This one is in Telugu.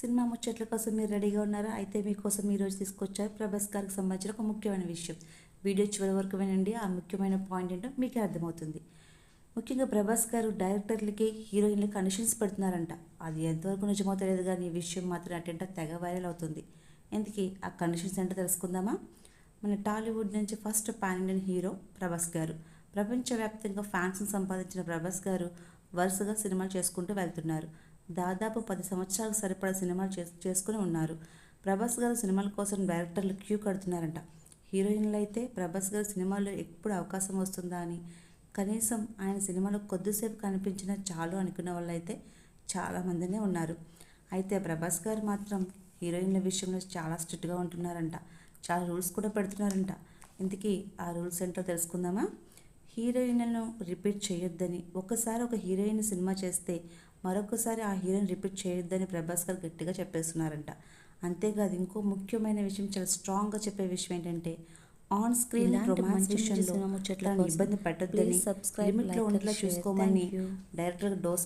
సినిమా ముచ్చట్ల కోసం మీరు రెడీగా ఉన్నారా? అయితే మీకోసం ఈరోజు తీసుకొచ్చారు ప్రభాస్ గారికి సంబంధించిన ఒక ముఖ్యమైన విషయం. వీడియో చివరి వరకు వినండి. ఆ ముఖ్యమైన పాయింట్ ఏంటో మీకే అర్థమవుతుంది. ముఖ్యంగా ప్రభాస్ గారు డైరెక్టర్లకి హీరోయిన్లకి కండిషన్స్ పెడుతున్నారంట. అది ఎంతవరకు నిజమో తెలియదు కానీ ఈ విషయం మాత్రం అటెంట తెగ వైరల్ అవుతుంది. ఎందుకు? ఆ కండిషన్స్ ఏంటో తెలుసుకుందామా? మన టాలీవుడ్ నుంచి first pan Indian hero Prabhas గారు. ప్రపంచవ్యాప్తంగా ఫ్యాన్స్ని సంపాదించిన ప్రభాస్ గారు వరుసగా సినిమాలు చేసుకుంటూ వెళ్తున్నారు. దాదాపు పది సంవత్సరాలకు సరిపడా సినిమాలు చేసు చేసుకుని ఉన్నారు. ప్రభాస్ గారు సినిమాల కోసం డైరెక్టర్లు క్యూ కడుతున్నారంట. హీరోయిన్లు అయితే ప్రభాస్ గారు సినిమాల్లో ఎప్పుడు అవకాశం వస్తుందా అని. కనీసం ఆయన సినిమాలో కొద్దిసేపు కనిపించినా చాలు అనుకున్న వాళ్ళు అయితే చాలామందినే ఉన్నారు. అయితే ప్రభాస్ గారు మాత్రం హీరోయిన్ల విషయంలో చాలా స్ట్రిక్ట్గా ఉంటున్నారంట. చాలా రూల్స్ కూడా పెడుతున్నారంట. ఇంతకీ ఆ రూల్స్ ఏంటో తెలుసుకుందామా? హీరోయిన్లను రిపీట్ చేయొద్దని ఒకసారి ఒక హీరోయిన్ సినిమా చేస్తే మరొకసారి ఆ హీరోయిన్ రిపీట్ చేయొద్దని ప్రభాస్ గారు గట్టిగా చెప్పేస్తున్నారంట అంతేకాదు ఇంకో ముఖ్యమైన విషయం చాలా స్ట్రాంగ్గా చెప్పే విషయం ఏంటంటే ఆన్ స్క్రీన్ రొమాన్స్ విషయంలో ఇబ్బంది పెట్టొద్దని లిమిట్లో ఉండేలా. చూసుకోమని. Director dose